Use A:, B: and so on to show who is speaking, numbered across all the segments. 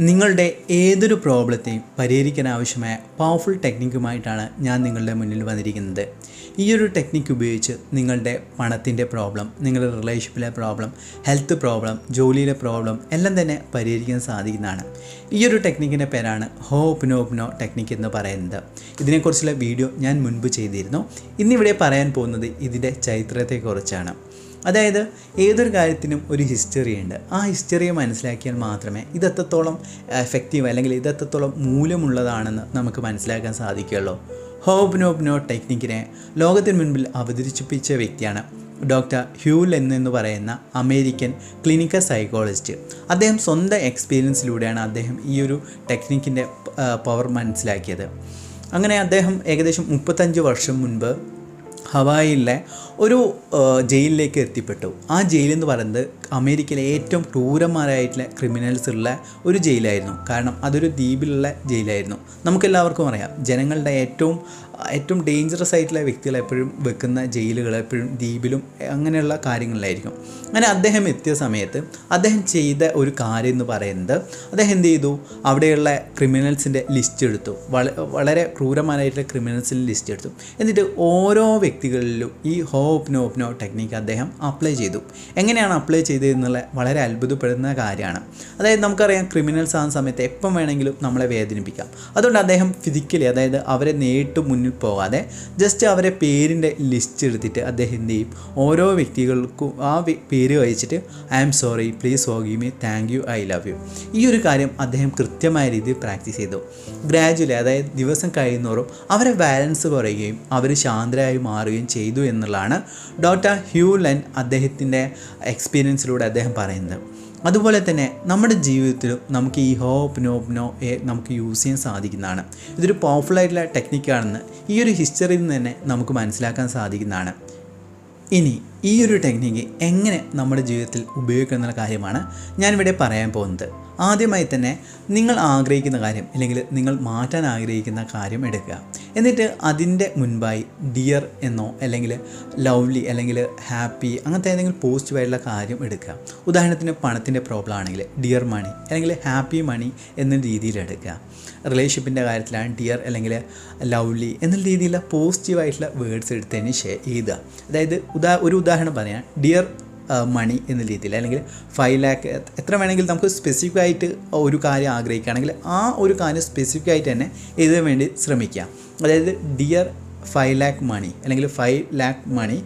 A: നിങ്ങളുടെ ഏതൊരു പ്രോബ്ലത്തെയും പരിഹരിക്കാൻ ആവശ്യമായ പവർഫുൾ ടെക്നിക്കുമായിട്ടാണ് ഞാൻ നിങ്ങളുടെ മുന്നിൽ വന്നിരിക്കുന്നത്. ഈ ഒരു ടെക്നിക്ക് ഉപയോഗിച്ച് നിങ്ങളുടെ പണത്തിന്റെ പ്രോബ്ലം നിങ്ങളുടെ റിലേഷൻഷിപ്പിലെ പ്രോബ്ലം ഹെൽത്ത് പ്രോബ്ലം ജോലിയിലെ പ്രോബ്ലം എല്ലാം തന്നെ പരിഹരിക്കാൻ സാധിക്കുന്നതാണ്. ഈ ഒരു ടെക്നിക്കിന്റെ പേരാണ് ഹോപ്നോപ്നോ ടെക്നിക്ക് എന്ന് പറയുന്നത്. ഇതിനെക്കുറിച്ചുള്ള വീഡിയോ ഞാൻ മുൻപ് ചെയ്തിരുന്നു. ഇന്നിവിടെ പറയാൻ പോകുന്നത് ഇതിന്റെ ചരിത്രത്തെക്കുറിച്ചാണ്. അതായത് ഏതൊരു കാര്യത്തിനും ഒരു ഹിസ്റ്ററി ഉണ്ട്. ആ ഹിസ്റ്ററിയെ മനസ്സിലാക്കിയാൽ മാത്രമേ ഇത് എത്രത്തോളം എഫക്റ്റീവ് അല്ലെങ്കിൽ ഇത് എത്രത്തോളം മൂല്യമുള്ളതാണെന്ന് നമുക്ക് മനസ്സിലാക്കാൻ സാധിക്കുകയുള്ളൂ. ഹോബ് നോബ് നോ ടെക്നിക്കിനെ ലോകത്തിന് മുൻപിൽ അവതരിപ്പിച്ച വ്യക്തിയാണ് ഡോക്ടർ ഹ്യൂൽ എന്നു പറയുന്ന അമേരിക്കൻ ക്ലിനിക്കൽ സൈക്കോളജിസ്റ്റ് അദ്ദേഹം സ്വന്തം എക്സ്പീരിയൻസിലൂടെയാണ് അദ്ദേഹം ഈ ഒരു ടെക്നിക്കിന്റെ പവർ മനസ്സിലാക്കിയത്. അങ്ങനെ അദ്ദേഹം ഏകദേശം മുപ്പത്തഞ്ച് വർഷം മുൻപ് ഹവായിലെ ഒരു ജയിലിലേക്ക് എത്തിപ്പെട്ടു. ആ ജയിലെന്ന് പറയുന്നത് അമേരിക്കയിലെ ഏറ്റവും ക്രൂരന്മാരായിട്ടുള്ള ക്രിമിനൽസ് ഉള്ള ഒരു ജയിലായിരുന്നു കാരണം അതൊരു ദ്വീപിലുള്ള ജയിലായിരുന്നു നമുക്കെല്ലാവർക്കും അറിയാം ജനങ്ങളുടെ ഏറ്റവും ഏറ്റവും ഡേഞ്ചറസ് ആയിട്ടുള്ള വ്യക്തികൾ എപ്പോഴും വെക്കുന്ന ജയിലുകൾ എപ്പോഴും ദ്വീപിലും അങ്ങനെയുള്ള കാര്യങ്ങളിലായിരിക്കും അങ്ങനെ അദ്ദേഹം എത്തിയ സമയത്ത് അദ്ദേഹം ചെയ്ത ഒരു കാര്യം എന്ന് പറയുന്നത് അദ്ദേഹം എന്ത് ചെയ്തു അവിടെയുള്ള ക്രിമിനൽസിന്റെ ലിസ്റ്റ് എടുത്തു വളരെ ക്രൂരമാരായിട്ടുള്ള ക്രിമിനൽസിന്റെ ലിസ്റ്റ് എടുത്തു എന്നിട്ട് ഓരോ വ്യക്തികളിലും ഈ ഹോപ്നോ ഓപ്നോ ടെക്നിക്ക് അദ്ദേഹം അപ്ലൈ ചെയ്തു എങ്ങനെയാണ് അപ്ലൈ ചെയ്തതെന്നുള്ള വളരെ അത്ഭുതപ്പെടുന്ന കാര്യമാണ്. അതായത് നമുക്കറിയാം ക്രിമിനൽസ് ആകുന്ന സമയത്ത് എപ്പം വേണമെങ്കിലും നമ്മളെ വേദനിപ്പിക്കാം. അതുകൊണ്ട് അദ്ദേഹം ഫിസിക്കലി അതായത് അവരെ നേരിട്ട് മുന്നിൽ പോകാതെ ജസ്റ്റ് അവരെ പേരിന്റെ ലിസ്റ്റ് എടുത്തിട്ട് അദ്ദേഹം എന്ത് ചെയ്യും? ഓരോ വ്യക്തികൾക്കും ആ പേര് വായിച്ചിട്ട് I am sorry please forgive me thank you I love you ഈ ഒരു കാര്യം അദ്ദേഹം കൃത്യമായ രീതിയിൽ പ്രാക്ടീസ് ചെയ്തു. ഗ്രാജുവലി അതായത് ദിവസം കഴിയുന്നോറും അവരെ ബാലൻസ് കുറയുകയും അവർ ശാന്തരായി മാറുകയും ചെയ്തു എന്നുള്ളതാണ് ഡോക്ടർ ഹ്യൂ ലെൻ അദ്ദേഹത്തിന്റെ എക്സ്പീരിയൻസിലൂടെ അദ്ദേഹം പറയുന്നത് അതുപോലെ തന്നെ നമ്മുടെ ജീവിതത്തിലും നമുക്ക് ഈ ഹോപ്പ് നോപ്പ് നോ എ നമുക്ക് യൂസ് ചെയ്യാൻ സാധിക്കുന്നതാണ്. ഇതൊരു പവർഫുൾ ആയിട്ടുള്ള ടെക്നിക്കാണെന്ന് ഈ ഒരു ഹിസ്റ്ററിയിൽ നിന്ന് തന്നെ നമുക്ക് മനസ്സിലാക്കാൻ സാധിക്കുന്നതാണ്. ഇനി ഈ ഒരു ടെക്നിക്ക് എങ്ങനെ നമ്മുടെ ജീവിതത്തിൽ ഉപയോഗിക്കുന്ന കാര്യമാണ് ഞാനിവിടെ പറയാൻ പോകുന്നത്. ആദ്യമായി തന്നെ നിങ്ങൾ ആഗ്രഹിക്കുന്ന കാര്യം അല്ലെങ്കിൽ നിങ്ങൾ മാറ്റാൻ ആഗ്രഹിക്കുന്ന കാര്യം എടുക്കുക. എന്നിട്ട് അതിന്റെ മുൻപായി ഡിയർ എന്നോ അല്ലെങ്കിൽ ലവ്ലി അല്ലെങ്കിൽ ഹാപ്പി അങ്ങനത്തെ ഏതെങ്കിലും പോസിറ്റീവായിട്ടുള്ള കാര്യം എടുക്കുക. ഉദാഹരണത്തിന് പണത്തിന്റെ പ്രോബ്ലം ആണെങ്കിൽ ഡിയർ മണി അല്ലെങ്കിൽ ഹാപ്പി മണി എന്ന രീതിയിൽ എടുക്കുക. റിലേഷൻഷിപ്പിന്റെ കാര്യത്തിലാണ് ഡിയർ അല്ലെങ്കിൽ ലവ്ലി എന്ന രീതിയിലുള്ള പോസിറ്റീവായിട്ടുള്ള വേർഡ്സ് എടുത്തതിന് ശേ എഴുതുക. അതായത് ഉദാ ഒരു ഉദാഹരണം പറയാം. ഡിയർ മണി എന്ന രീതിയിൽ അല്ലെങ്കിൽ ഫൈവ് ലാക്ക് എത്ര വേണമെങ്കിലും നമുക്ക് സ്പെസിഫിക് ആയിട്ട് ഒരു കാര്യം ആഗ്രഹിക്കുകയാണെങ്കിൽ ആ ഒരു കാര്യം സ്പെസിഫിക് ആയിട്ട് തന്നെ എഴുതാൻ വേണ്ടി ശ്രമിക്കാം. അതായത് ഡിയർ ഫൈവ് ലാക്ക് മണി അല്ലെങ്കിൽ five lakh money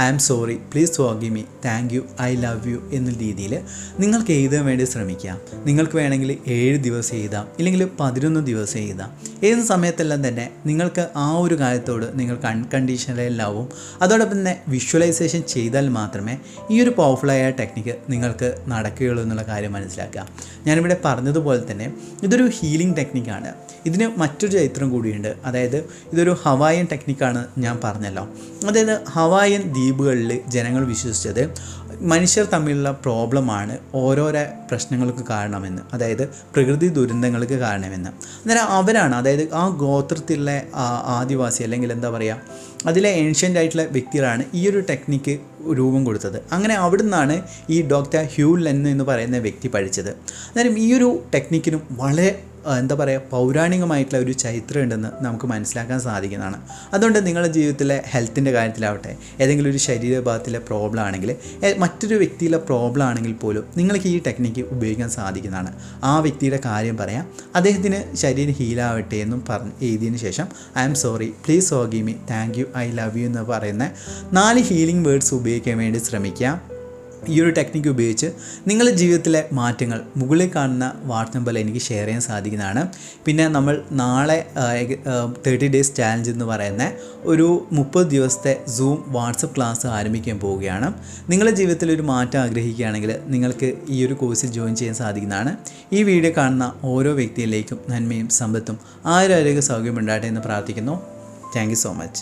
A: I am sorry. Please forgive me. Thank you. I love you എന്ന രീതിയിൽ നിങ്ങൾക്ക് എഴുതാൻ വേണ്ടി ശ്രമിക്കാം? നിങ്ങൾക്ക് വേണമെങ്കിൽ ഏഴ് ദിവസം എഴുതാം. ഇല്ലെങ്കിൽ പതിനൊന്ന് ദിവസം എഴുതാം. ഏത് സമയത്തെല്ലാം തന്നെ നിങ്ങൾക്ക് ആ ഒരു കാര്യത്തോട് നിങ്ങൾക്ക് അൺകണ്ടീഷണൽ ലവും അതോടൊപ്പം തന്നെ വിഷ്വലൈസേഷൻ ചെയ്താൽ മാത്രമേ ഈ ഒരു പവർഫുള്ളായ ടെക്നിക്ക് നിങ്ങൾക്ക് നടക്കുകയുള്ളൂ എന്നുള്ള കാര്യം മനസ്സിലാക്കുക. ഞാനിവിടെ പറഞ്ഞതുപോലെ തന്നെ ഇതൊരു ഹീലിംഗ് ടെക്നിക്കാണ് ഇതിന് മറ്റൊരു ചരിത്രം കൂടിയുണ്ട്. അതായത് ഇതൊരു ഹവായൻ ടെക്നിക്കാണ് ഞാൻ പറഞ്ഞല്ലോ. അതായത് ഹവായൻ ദ്വീപുകളിൽ ജനങ്ങൾ വിശ്വസിച്ചത് മനുഷ്യർ തമ്മിലുള്ള പ്രോബ്ലമാണ് ഓരോരോ പ്രശ്നങ്ങൾക്ക് കാരണമെന്ന് അതായത് പ്രകൃതി ദുരന്തങ്ങൾക്ക് കാരണമെന്ന്. അന്നേരം അവരാണ് അതായത് ആ ഗോത്രത്തിലെ ആദിവാസി അല്ലെങ്കിൽ എന്താ പറയുക അതിലെ ഏൻഷ്യന്റ് ആയിട്ടുള്ള വ്യക്തികളാണ് ഈ ഒരു ടെക്നിക്ക് രൂപം കൊടുത്തത്. അങ്ങനെ അവിടുന്നാണ് ഈ ഡോക്ടർ ഹ്യൂ ലെൻ എന്ന് പറയുന്ന വ്യക്തി പഠിച്ചത്. അന്നേരം ഈ ഒരു ടെക്നിക്കിനും വളരെ എന്താ പറയുക പൗരാണികമായിട്ടുള്ള ഒരു ചരിത്രം ഉണ്ടെന്ന് നമുക്ക് മനസ്സിലാക്കാൻ സാധിക്കുന്നതാണ്. അതുകൊണ്ട് നിങ്ങളുടെ ജീവിതത്തിലെ ഹെൽത്തിന്റെ കാര്യത്തിലാവട്ടെ ഏതെങ്കിലും ഒരു ശരീരഭാഗത്തിലെ പ്രോബ്ലം ആണെങ്കിൽ മറ്റൊരു വ്യക്തിയിലെ പ്രോബ്ലം ആണെങ്കിൽ പോലും നിങ്ങൾക്ക് ഈ ടെക്നിക്ക് ഉപയോഗിക്കാൻ സാധിക്കുന്നതാണ്. ആ വ്യക്തിയുടെ കാര്യം പറയാം. അദ്ദേഹത്തിന് ശരീരം ഹീലാവട്ടെ എന്നും പറഞ്ഞ് എഴുതിയതിന് ശേഷം I am sorry please forgive me thank you I love you എന്ന് പറയുന്ന നാല് ഹീലിംഗ് വേർഡ്സ് ഉപയോഗിക്കാൻ വേണ്ടി ശ്രമിക്കുക. ഈ ഒരു ടെക്നിക്ക് ഉപയോഗിച്ച് നിങ്ങളുടെ ജീവിതത്തിലെ മാറ്റങ്ങൾ മുകളിൽ കാണുന്ന വാട്സ് നമ്പറിൽ എനിക്ക് ഷെയർ ചെയ്യാൻ സാധിക്കുന്നതാണ്. പിന്നെ നമ്മൾ നാളെ തേർട്ടി ഡേയ്സ് ചാലഞ്ച് എന്ന് പറയുന്ന ഒരു മുപ്പത് ദിവസത്തെ സൂം വാട്സപ്പ് ക്ലാസ് ആരംഭിക്കാൻ പോവുകയാണ്. നിങ്ങളുടെ ജീവിതത്തിൽ ഒരു മാറ്റം ആഗ്രഹിക്കുകയാണെങ്കിൽ നിങ്ങൾക്ക് ഈ ഒരു കോഴ്സിൽ ജോയിൻ ചെയ്യാൻ സാധിക്കുന്നതാണ്. ഈ വീഡിയോ കാണുന്ന ഓരോ വ്യക്തിയിലേക്കും നന്മയും സമ്പത്തും ആരോഗ്യ സൗകര്യം ഉണ്ടാകട്ടെ എന്ന് പ്രാർത്ഥിക്കുന്നു. Thank so much